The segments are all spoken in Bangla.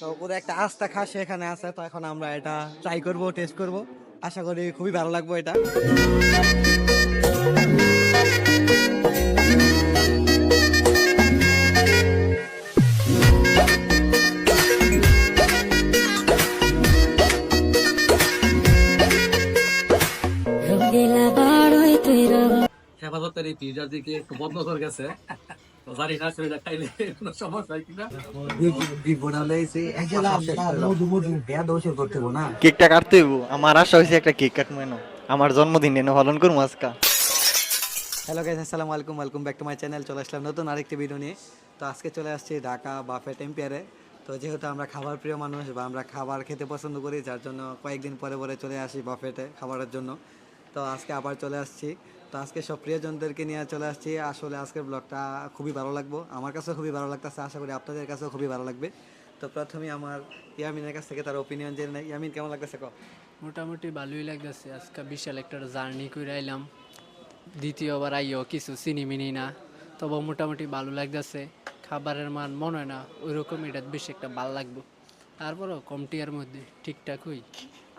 তো পুরো একটা আস্থা খাসি এখানে আছে তো এখন আমরা এটা ট্রাই করব টেস্ট করব। আশা করি খুবই ভালো লাগবে এটা। হেফাজতের এই পিজার দিকে একটু বদনজর গেছে। তো জানি না শরীরে খাইলে কোনো সমস্যা কিনা কেকটা কাটতে হইব আমার আশা হয়েছে একটা কেক কাটবো এনো। আমার জন্মদিন এনে পালন করব আজকা। হ্যালো গাইস আসসালামু আলাইকুম welcome back to my channel চলে আসলাম নতুন আরেকটি ভিডিও নিয়ে। তো আজকে চলে আসছি ঢাকা বাফেট এম্পিয়ারে তো যেহেতু আমরা খাবার প্রিয় মানুষ বা আমরা খাবার খেতে পছন্দ করি যার জন্য কয়েকদিন পরে পরে চলে আসি বাফেটে খাবারের জন্য। তো আজকে আবার চলে আসছি। তো আজকে সব প্রিয়জনদেরকে নিয়ে চলে আসছি। আসলে আজকের ব্লগটা খুবই ভালো লাগবো। আমার কাছেও খুবই ভালো লাগতেছে, আশা করি আপনাদের কাছেও খুবই ভালো লাগবে। তো প্রথমে আমার ইয়ামিনের কাছ থেকে তার ওপিনিয়ন জেনে নেই। ইয়ামিন, কেমন লাগতেছে ক? মোটামুটি ভালোই লাগতেছে। আজকে বিশাল একটা জার্নি করে আইলাম। দ্বিতীয়বার আইও কিছু চিনি মিনি না। তবে মোটামুটি ভালো লাগতেছে। খাবারের মান মনে হয় না ওই রকম এটা বেশি একটা ভালো লাগবে। তারপরও কম টিয়ার মধ্যে ঠিকঠাক হই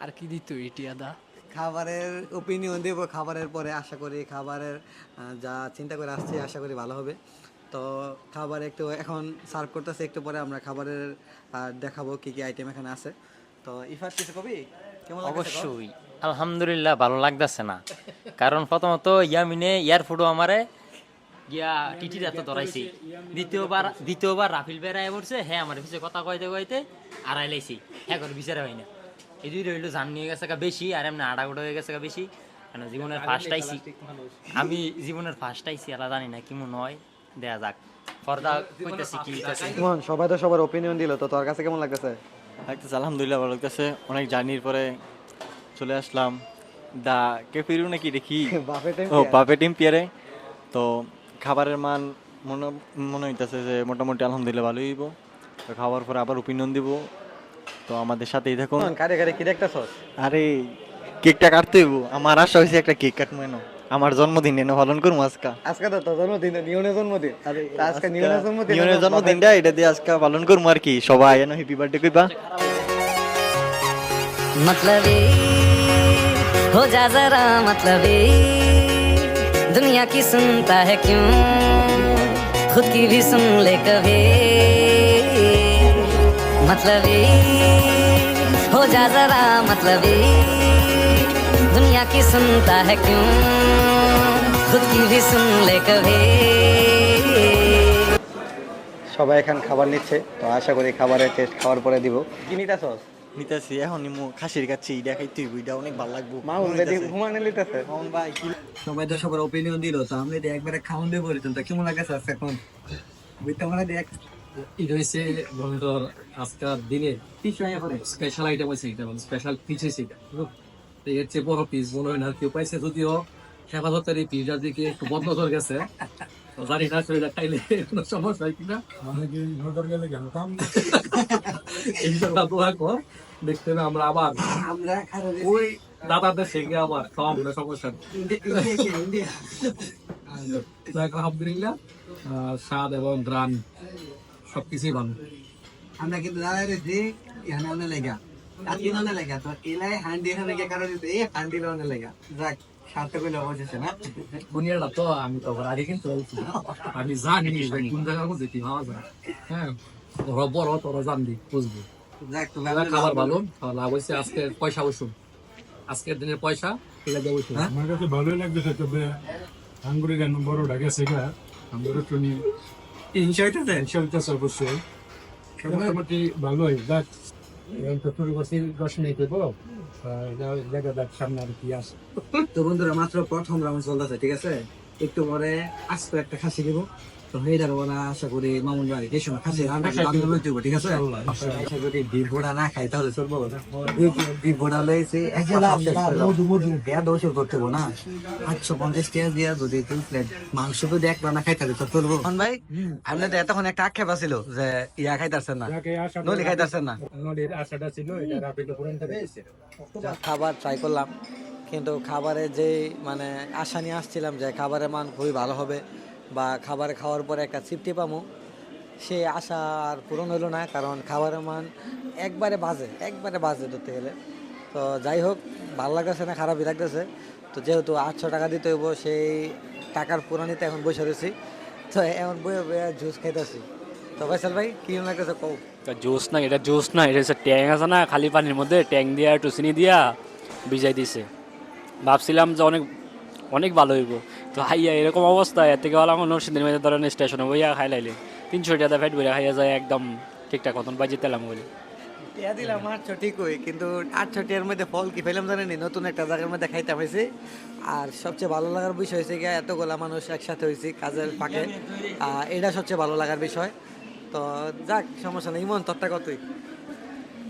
আর কি দিত ইটিয়া দা? খাবারের ওপিনিয়ন দেবো খাবারের পরে আশা করি খাবারের যা চিন্তা করে আসছি আশা করি ভালো হবে। তো খাবার একটু এখন সার্ভ করতেছে, একটু পরে আমরা খাবারের দেখাবো কি কি আইটেম এখানে আছে। তো ইফাত, কিছু কবি? কেমন অবশ্যই। আলহামদুলিল্লাহ ভালো লাগতেছে না। কারণ প্রথমত ইয়ামিনে ইয়ার ফটো আমারে গিয়া টিটির এত ধরাইছি। দ্বিতীয়বার দ্বিতীয়বার রাফিল বেড়ায় পড়ছে হ্যাঁ আমার পিছিয়ে কথা কইতে কইতে আড়াই হ্যাঁ করে বিচারে হয় না এই দুই রইল জান নিয়ে গেছে বেশি আর এমনি আড়া গোটা হয়ে গেছে বেশি। কেন জীবনের ফার্স্ট আইছি। আমি জীবনের ফার্স্ট আইছি জানি না কেমন হয় দেয়া যাক। পর্দা কইতেছি কি সবাই তো সবার ওপিনিয়ন দিল তো তোর কাছে কেমন লাগতেছে? লাগতেছে আলহামদুলিল্লাহ ভালো লাগতেছে। অনেক জার্নির পরে চলে আসলাম। দা কে ফিরু নাকি দেখি? ও বাপে টিম পিয়ারে। তো খাবারের মান মনে মনে হইতেছে যে মোটামুটি আলহামদুলিল্লাহ ভালোই হইব। তো খাওয়ার পরে আবার ওপিনিয়ন দিব। তো আমাদের সাথেই থাকুন কারে কারে কি দেখতেছস আরে কেকটা কাটতে হইব আমার আশা হয়েছে একটা কেক কাটবো এনো আমার জন্মদিন এনে পালন করবো আজকা আজকে তো তোর জন্মদিন নিয়নের জন্মদিন তা আজকে নিয়নের জন্মদিন নিয়নের জন্মদিনটা এটা দিয়ে আজকে পালন করবো আর কি সবাই এনো হ্যাপি বার্থডে কইবা मतलबी हो जा जरा मतलबी दुनिया की सुनता है क्यों खुद की भी सुन ले कभी मतलबी हो जा जरा मतलबी दुनिया की सुनता है क्यों खुद की भी सुन ले कभी সবাই এখন খাবার নিচ্ছে তো আশা করি খাবারের টেস্ট খাওয়ার পরে দিব কি নিতেছস নিতেছি এখন নিমু খাসির কাছে এটা খাইতে হইব এটা অনেক ভালো লাগবো মামুন মনে রেডি হইতাছে। ঘুমানে লিতেছে মামুন ভাই কি সবাই তো সবার ওপিনিয়ন দিল তো আমরা যদি একবারে খাওয়ান দেবো রিটার্ন তো কেমন লাগে স্যার এখন বুঝতে পারা দেখ এটা হচ্ছে বন্ধুর আজকের দিনে স্পেশাল আইটেম হয়েছে এটা স্পেশাল পিস হয়েছে এটা এর চেয়ে বড় পিস মনে হয় না কেউ পাইছে যদিও হেফাজতের এই দিকে একটু বদনজর গেছে জানি না খাইলে কোনো সমস্যা হয় কিনা। এই জন্য দোয়া কর দেখতে হবে আমরা আবার আমরা ওই দাদাদের শিখে আবার খাওয়া মনে সমস্যা। আলহামদুলিল্লাহ আহ, স্বাদ এবং গ্রান। সবকিছুই ভালো। আমরা কিন্তু দাদা রেছি এখানে অনেক লেগা। আজকে অনেক লেগা। তো এলাই হান্ডি এখানে লেগে কারণ দিতে এই হান্ডি অনেক লেগা। যাক সার্থক হইলে অবশেষে না? দুনিয়াটা তো আমি তো আগে কিন্তু আমি জানি কোন জায়গার মধ্যে কি পাওয়া যায়। হ্যাঁ ওরা বড় তোরা জানবি বুঝবি। যাক তুমি এবার খাবার ভালো লাভ হয়েছে আজকে পয়সা বসুন। আজকের দিনের পয়সা আমার কাছে ভালোই লাগতেছে তবে আঙ্গুরে কেন বড়টা গেছে গা আঙ্গুরে টুনি। ইনশাইটা দেন সেটা অবশ্যই মোটামুটি ভালোই আছে তো বন্ধুরা মাত্র প্রথম রাউন্ড চলতেছে ঠিক আছে? একটু পরে আস্ত একটা খাসি দিব। তো হয়ে যাবে ওরা আশা করি মামুন বাড়ি যে সময় খাসি রান্না রান্না বলতে ঠিক আছে? আশা করি বিফ না খাই তাহলে চলবো বিফ ভোড়া লইছে করতে না। আটশো পঞ্চাশ টাকা দিয়া যদি দুই প্লেট মাংস তো দেখ রান্না খাইতে হবে তো চলবো। ভাই আপনাদের এতক্ষণ একটা আক্ষেপ আছিল যে ইয়া খাইতাছেন না। নলি খাইতাছেন না। নদীর আশাটা ছিল এটা রাপিড পুরান পেয়েছে খাবার ট্রাই করলাম। কিন্তু খাবারে যে মানে আশা নিয়ে আসছিলাম যে খাবারের মান খুবই ভালো হবে বা খাবার খাওয়ার পরে একটা তৃপ্তি পামো। সে আশা আর পূরণ হলো না, কারণ খাবারের মান একবারে বাজে একবারে বাজে ধরতে গেলে। তো যাই হোক, ভালো লাগতেছে না, খারাপই লাগতেছে। তো যেহেতু আটশো টাকা দিতে হইব, সেই টাকার পুরানিতে এখন বসে রয়েছি। তো এখন বয়ে জুস খাইতেছি। তো ফয়সাল ভাই, কি লাগতেছে কৌ জুস না, এটা জুস না, এটা হচ্ছে ট্যাং আছে না, খালি পানির মধ্যে ট্যাং দিয়া চিনি দিয়া ভিজাই দিছে। ভাবছিলাম যে অনেক অনেক ভালো হইব। তো হাইয়া এরকম অবস্থা এর থেকে ভালো আমার নরসিংদীর মধ্যে ধরেন স্টেশনে বইয়া খাই লাইলে তিনশো টাকা ফ্যাট বইয়া খাইয়া যায় একদম ঠিকঠাক মতন বাজি তেলাম বলে টিয়া দিলাম আটশো ঠিকই কিন্তু আটশো টিয়ার মধ্যে ফল কি পেলাম জানেনি নতুন একটা জায়গার মধ্যে খাইতে হয়েছে আর সবচেয়ে ভালো লাগার বিষয় হয়েছে গিয়ে এতগুলা মানুষ একসাথে হয়েছে কাজের ফাঁকে। এটা সবচেয়ে ভালো লাগার বিষয়। তো যাক সমস্যা নেই। ইমন তোরটা কতই?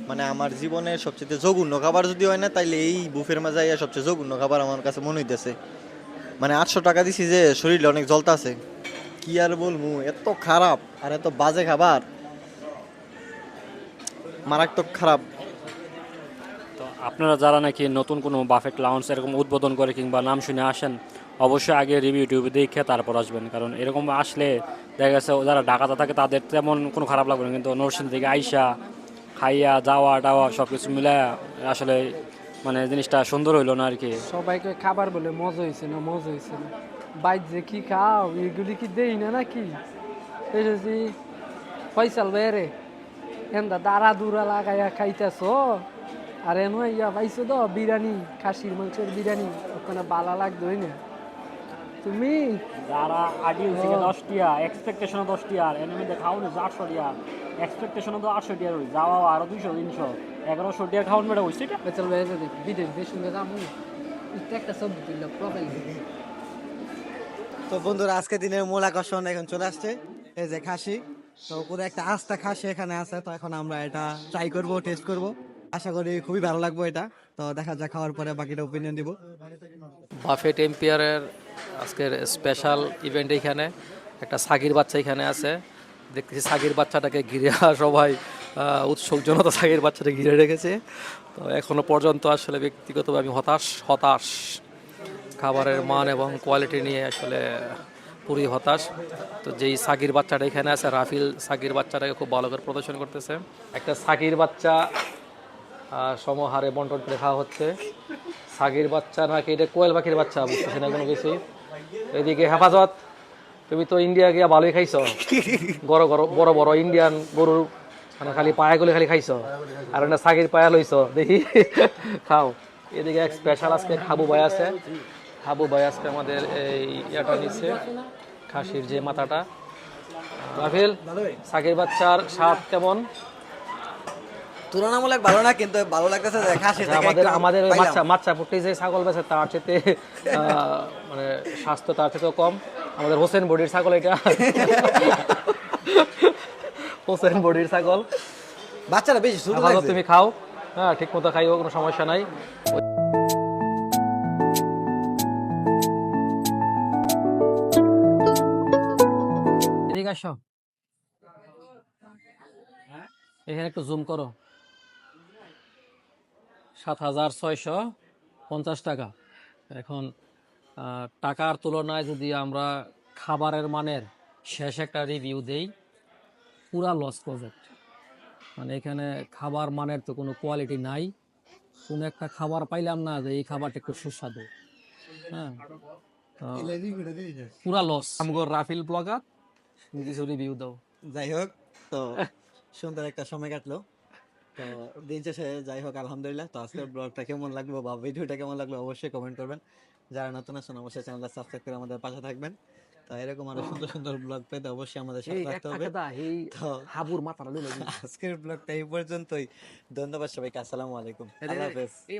মানে আমার জীবনের সবচেয়ে জঘন্য খাবার যদি হয় না তাইলে এই বুফের মাঝে আইয়া সবচেয়ে জঘন্য খাবার আমার কাছে মনে হইতেছে। মানে আটশো টাকা দিছি যে শরীরে অনেক জ্বলতাছে কি আর বলব, এত খারাপ আর এত বাজে খাবার। মারাত্মক খারাপ। তো আপনারা যারা নাকি নতুন কোনো বাফেট লাউন্স এরকম উদ্বোধন করে কিংবা নাম শুনে আসেন, অবশ্যই আগে রিভিউ টিভিউ দেখে তারপর আসবেন। কারণ এরকম আসলে দেখা গেছে, যারা ঢাকাতে থাকে তাদের তেমন কোনো খারাপ লাগবে না। কিন্তু নরসিংদী থেকে আইসা, খাইয়া যাওয়া টাওয়া সব কিছু মিলে আসলে মানে জিনিসটা সুন্দর হইল না আর কি সবাইকে খাবার বলে মজা হয়েছে না মজা হয়েছে না। বাইর যে কি খাও এগুলি কি দেই না নাকি? এসেছি ফয়সাল বেরে এন্দা দাঁড়া দুরা লাগাইয়া খাইতেছ। আর এন ইয়া পাইছো তো বিরিয়ানি খাসির মাংসের বিরিয়ানি ওখানে বালা লাগতো না? তুমি? যারা আগে থেকে দশ টিয়া এক্সপেকটেশনও দশ টিয়ার এর মধ্যে খাওয়ানো যে আটশো টিয়া এক্সপেকটেশনও তো আটশো টিয়ার হই যাওয়া আরও দুইশো তিনশো। এগারোশো টিয়ার খাওয়ান বেড়া হয়েছে এটা? ফয়সাল বেরে দেখ বিদেশ দেশ সঙ্গে যাব। একটা ছবি তুললাম প্রোফাইল তো বন্ধুরা আজকে দিনের মূল আকর্ষণ এখন চলে আসছে। এই যে খাসি তো পুরো একটা আস্তা খাসি এখানে আছে তো এখন আমরা এটা ট্রাই করব টেস্ট করব। আশা করি খুবই ভালো লাগবে এটা। তো দেখা যাক খাওয়ার পরে বাকিটা ওপিনিয়ন দিব। বাফেট এম্পিয়ারের আজকের স্পেশাল ইভেন্ট এখানে। একটা সাগির বাচ্চা এখানে আছে। দেখতেছি সাগির বাচ্চাটাকে ঘিরে সবাই উৎসুক জনতা সাগির বাচ্চাটা ঘিরে রেখেছে। তো এখনও পর্যন্ত আসলে ব্যক্তিগতভাবে আমি হতাশ হতাশ। খাবারের মান এবং কোয়ালিটি নিয়ে আসলে পুরি হতাশ। তো যেই সাগির বাচ্চাটা এখানে আছে, রাফিল সাকির বাচ্চাটাকে খুব ভালো করে প্রদর্শন করতেছে। একটা সাকির বাচ্চা সমহারে বন্টন করে হচ্ছে। সাগির বাচ্চা নাকি এটা কোয়েল পাখির বাচ্চা, বুঝতেছি না কোনো কিছু এদিকে হেফাজত, তুমি তো ইন্ডিয়া গিয়া ভালোই খাইছ। বড় বড় বড় বড় ইন্ডিয়ান গরুর মানে খালি পায়াগুলি খালি খাইছো। আর একটা সাগির পায়া লইছো দেখি। খাও। এদিকে এক স্পেশাল আজকে খাবু ভাই আছে। খাবু ভাই আজকে আমাদের এই ইয়াটা নিচ্ছে খাসির যে মাথাটা। রাফিল সাগির বাচ্চার স্বাদ কেমন? তুলনামূলক ভালো না কিন্তু ভালো লাগতেছে যে খাসি আচ্ছা, আমাদের আমাদের মাচ্চা মাচ্চা পুটি যে ছাগল বেছে তার চেতে মানে স্বাস্থ্য তার চেতেও কম। আমাদের হোসেন বডির ছাগল এটা। হোসেন বডির ছাগল। বাচ্চারা বেশি আপাতত লাগছে। তুমি খাও। হ্যাঁ ঠিক মতো খাইও কোনো সমস্যা নাই। এদিকে আসো। এখানে একটু জুম করো। সাত হাজার ছয়শো পঞ্চাশ টাকা। এখন টাকার তুলনায় যদি আমরা খাবারের মানের শেষ একটা রিভিউ দেই পুরা লস প্রজেক্ট মানে এখানে খাবার মানের তো কোনো কোয়ালিটি নাই। কোনো একটা খাবার পাইলাম না যে এই খাবারটা একটু সুস্বাদু। হ্যাঁ? পুরা লস আমগর রাফিল ব্লগার কিছু রিভিউ দাও। যাই হোক তো সুন্দর একটা সময় কাটলো। তো দিন শেষে যাই হোক আলহামদুলিল্লাহ। তো আজকের ব্লগটা কেমন লাগল বা ভিডিওটা কেমন লাগল অবশ্যই কমেন্ট করবেন। যারা নতুন আছেন অবশ্যই চ্যানেলটা সাবস্ক্রাইব করে আমাদের পাশে থাকবেন। তো এরকম আরও সুন্দর সুন্দর ব্লগ পেতে অবশ্যই আমাদের সাথে থাকতে হবে। তো হাবুর মাথাটা আজকের ব্লগটা এই পর্যন্তই। ধন্যবাদ সবাইকে আসসালামু আলাইকুম। আল্লাহ হাফেজ। এই